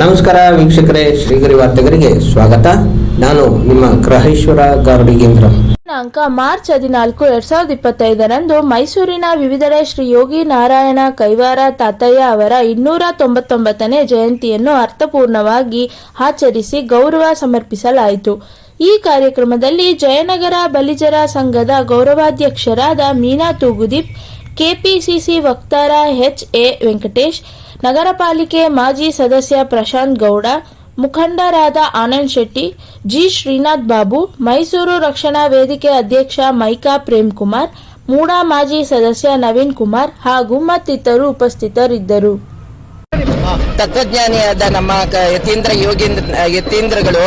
ನಮಸ್ಕಾರ ವೀಕ್ಷಕರೇ, ಶ್ರೀಗರಿ ವಾರ್ತೆಗರಿಗೆ ಸ್ವಾಗತ. ನಾನು ನಿಮ್ಮ ಗ್ರಹೇಶ್ವರ ಗಾರ್ಡಿಗೇಂದ್ರ. ದಿನಾಂಕ ಮಾರ್ಚ್ ಹದಿನಾಲ್ಕು, ಎರಡ್ ಸಾವಿರದ ಇಪ್ಪತ್ತೈದರಂದು ಮೈಸೂರಿನ ವಿವಿಧೆಡೆ ಶ್ರೀ ಯೋಗಿ ನಾರಾಯಣ ಕೈವಾರ ತಾತಯ್ಯ ಅವರ ಇನ್ನೂರ ತೊಂಬತ್ತೊಂಬತ್ತನೇ ಜಯಂತಿಯನ್ನು ಅರ್ಥಪೂರ್ಣವಾಗಿ ಆಚರಿಸಿ ಗೌರವ ಸಮರ್ಪಿಸಲಾಯಿತು. ಈ ಕಾರ್ಯಕ್ರಮದಲ್ಲಿ ಜಯನಗರ ಬಲಿಜರ ಸಂಘದ ಗೌರವಾಧ್ಯಕ್ಷರಾದ ಮೀನಾ ತೂಗುದೀಪ್ ಕೆಪಿಸಿಸಿ ವಕ್ತಾರ ಎಚ್ ಎ ವೆಂಕಟೇಶ್ ನಗರ ಪಾಲಿಕೆ ಮಾಜಿ ಸದಸ್ಯ ಪ್ರಶಾಂತ್ ಗೌಡ, ಮುಖಂಡರಾದ ಆನಂದ್ ಶೆಟ್ಟಿ, ಜಿ ಶ್ರೀನಾಥ್ ಬಾಬು, ಮೈಸೂರು ರಕ್ಷಣಾ ವೇದಿಕೆ ಅಧ್ಯಕ್ಷ ಮೈಕಾ ಪ್ರೇಮ್ ಕುಮಾರ್, ಮೂಡಾ ಮಾಜಿ ಸದಸ್ಯ ನವೀನ್ ಕುಮಾರ್ ಹಾಗೂ ಮತ್ತಿತರರು ಉಪಸ್ಥಿತರಿದ್ದರು. ತತ್ವಜ್ಞಾನಿಯಾದ ನಮ್ಮ ಯತೀಂದ್ರ ಯೋಗೇಂದ್ರ, ಯತೀಂದ್ರಗಳು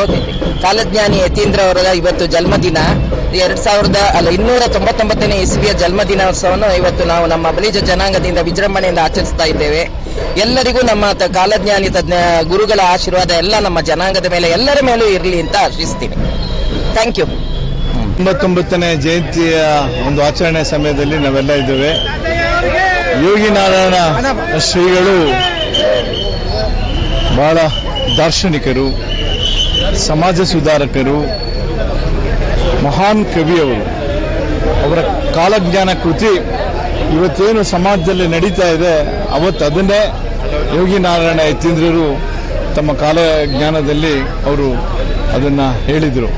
ಕಾಲಜ್ಞಾನಿ ಯತೀಂದ್ರ ಅವರ ಇವತ್ತು ಜನ್ಮದಿನ. ಎರಡ್ ಸಾವಿರದ ಅಲ್ಲ, ಇನ್ನೂರ ತೊಂಬತ್ತೊಂಬತ್ತನೇ ಇಸ್ವಿಯ ಜನ್ಮದಿನೋತ್ಸವವನ್ನು ಇವತ್ತು ನಾವು ನಮ್ಮ ಬಲಿಜ ಜನಾಂಗದಿಂದ ವಿಜೃಂಭಣೆಯಿಂದ ಆಚರಿಸ್ತಾ ಇದ್ದೇವೆ. ಎಲ್ಲರಿಗೂ ನಮ್ಮ ಕಾಲಜ್ಞಾನಿ ತಜ್ಞ ಗುರುಗಳ ಆಶೀರ್ವಾದ ಎಲ್ಲ ನಮ್ಮ ಜನಾಂಗದ ಮೇಲೆ ಎಲ್ಲರ ಮೇಲೂ ಇರಲಿ ಅಂತ ಆಶಿಸ್ತೀನಿ. ಥ್ಯಾಂಕ್ ಯು ತೊಂಬತ್ತೊಂಬತ್ತನೇ ಜಯಂತಿಯ ಒಂದು ಆಚರಣೆ ಸಮಯದಲ್ಲಿ ನಾವೆಲ್ಲ ಇದ್ದೇವೆ. ಯೋಗಿ ನಾರಾಯಣ ಶ್ರೀಗಳು ಬಹಳ ದಾರ್ಶನಿಕರು. ಸಮಾಜ ಸುಧಾರಕರು, ಮಹಾನ್ ಕವಿಯವರು, ಅವರ ಕಾಲಜ್ಞಾನ ಕೃತಿ ಇವತ್ತೇನು ಸಮಾಜದಲ್ಲಿ ನಡೀತಾ ಇದೆ, ಅವತ್ತು ಅದನ್ನೇ ಯೋಗಿ ನಾರಾಯಣ ಯತೀಂದ್ರರು ತಮ್ಮ ಕಾಲಜ್ಞಾನದಲ್ಲಿ ಅವರು ಅದನ್ನು ಹೇಳಿದರು.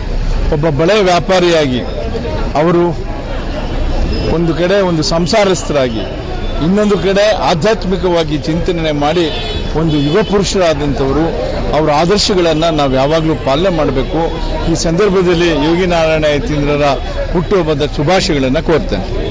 ಒಬ್ಬ ಬಳೆ ವ್ಯಾಪಾರಿಯಾಗಿ, ಅವರು ಒಂದು ಕಡೆ ಒಂದು ಸಂಸಾರಸ್ಥರಾಗಿ, ಇನ್ನೊಂದು ಕಡೆ ಆಧ್ಯಾತ್ಮಿಕವಾಗಿ ಚಿಂತನೆ ಮಾಡಿ ಒಂದು ಯುವ ಪುರುಷರಾದಂಥವರು ಅವರ ಆದರ್ಶಗಳನ್ನು ನಾವು ಯಾವಾಗಲೂ ಪಾಲನೆ ಮಾಡಬೇಕು. ಈ ಸಂದರ್ಭದಲ್ಲಿ ಯೋಗಿ ನಾರಾಯಣ ಯತೀಂದ್ರರ ಹುಟ್ಟುಹಬ್ಬದ ಶುಭಾಶಯಗಳನ್ನು ಕೋರ್ತೇನೆ.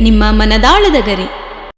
ನಿಮ್ಮ ಮನದಾಳದ ಗರಿ.